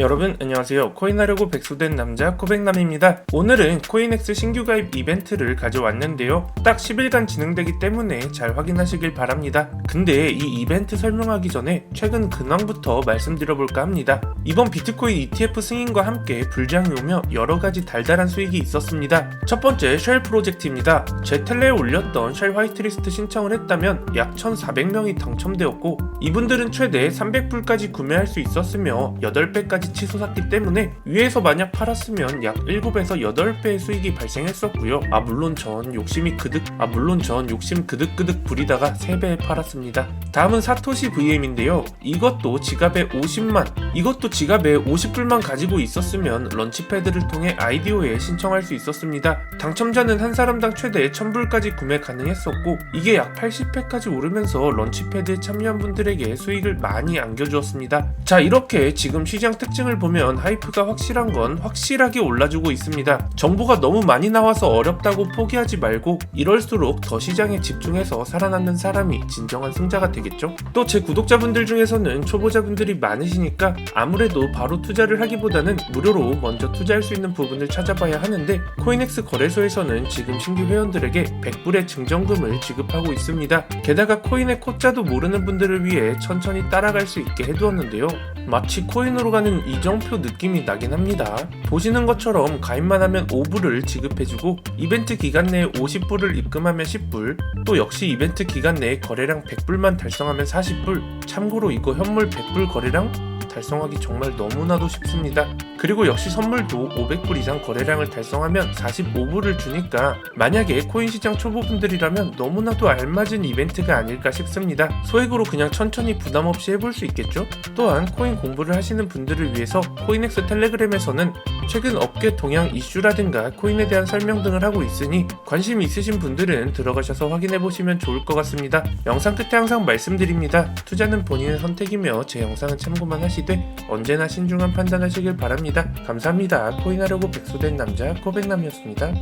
여러분 안녕하세요. 코인하려고 백수된 남자 코백남입니다. 오늘은 코인엑스 신규 가입 이벤트를 가져왔는데요. 딱 10일간 진행되기 때문에 잘 확인하시길 바랍니다. 근데 이 이벤트 설명하기 전에 최근 근황부터 말씀드려볼까 합니다. 이번 비트코인 ETF 승인과 함께 불장이 오며 여러가지 달달한 수익이 있었습니다. 첫 번째 쉘 프로젝트입니다. 제 텔레에 올렸던 쉘 화이트리스트 신청을 했다면 약 1400명이 당첨되었고 이분들은 최대 300불까지 구매할 수 있었으며 8배까지 치솟았기 때문에 위에서 만약 팔았으면 약 7에서 8배의 수익이 발생했었고요. 아 물론 전 욕심이 그득 아 물론 전 욕심 그득그득 부리다가 3배에 팔았습니다. 다음은 사토시 VM인데요. 이것도 지갑에 50만 이것도 지갑에 50불만 가지고 있었으면 런치패드를 통해 아이디오에 신청할 수 있었습니다. 당첨자는 한 사람당 최대 1000불까지 구매 가능했었고 이게 약 80회까지 오르면서 런치패드에 참여한 분들에게 수익을 많이 안겨주었습니다. 자 이렇게 지금 시장 특징 을 보면 하이프가 확실한 건 확실하게 올라주고 있습니다. 정보가 너무 많이 나와서 어렵다고 포기하지 말고 이럴수록 더 시장에 집중해서 살아남는 사람이 진정한 승자가 되겠죠? 또 제 구독자분들 중에서는 초보자분들이 많으시니까 아무래도 바로 투자를 하기보다는 무료로 먼저 투자할 수 있는 부분을 찾아봐야 하는데 코인엑스 거래소에서는 지금 신규 회원들에게 100불의 증정금을 지급하고 있습니다. 게다가 코인의 코자도 모르는 분들을 위해 천천히 따라갈 수 있게 해두었는데요. 마치 코인으로 가는 이정표 느낌이 나긴 합니다. 보시는 것처럼 가입만 하면 5불을 지급해주고 이벤트 기간 내에 50불을 입금하면 10불 또 역시 이벤트 기간 내에 거래량 100불만 달성하면 40불 참고로 이거 현물 100불 거래량 달성하기 정말 너무나도 쉽습니다. 그리고 역시 선물도 500불 이상 거래량을 달성하면 45불을 주니까 만약에 코인 시장 초보분들이라면 너무나도 알맞은 이벤트가 아닐까 싶습니다. 소액으로 그냥 천천히 부담 없이 해볼 수 있겠죠? 또한 코인 공부를 하시는 분들을 위해서 코인엑스 텔레그램에서는 최근 업계 동향 이슈라든가 코인에 대한 설명 등을 하고 있으니 관심 있으신 분들은 들어가셔서 확인해 보시면 좋을 것 같습니다. 영상 끝에 항상 말씀드립니다. 투자는 본인의 선택이며 제 영상은 참고만 하시되 언제나 신중한 판단하시길 바랍니다. 감사합니다. 코인하려고 백수된 남자 코백남이었습니다.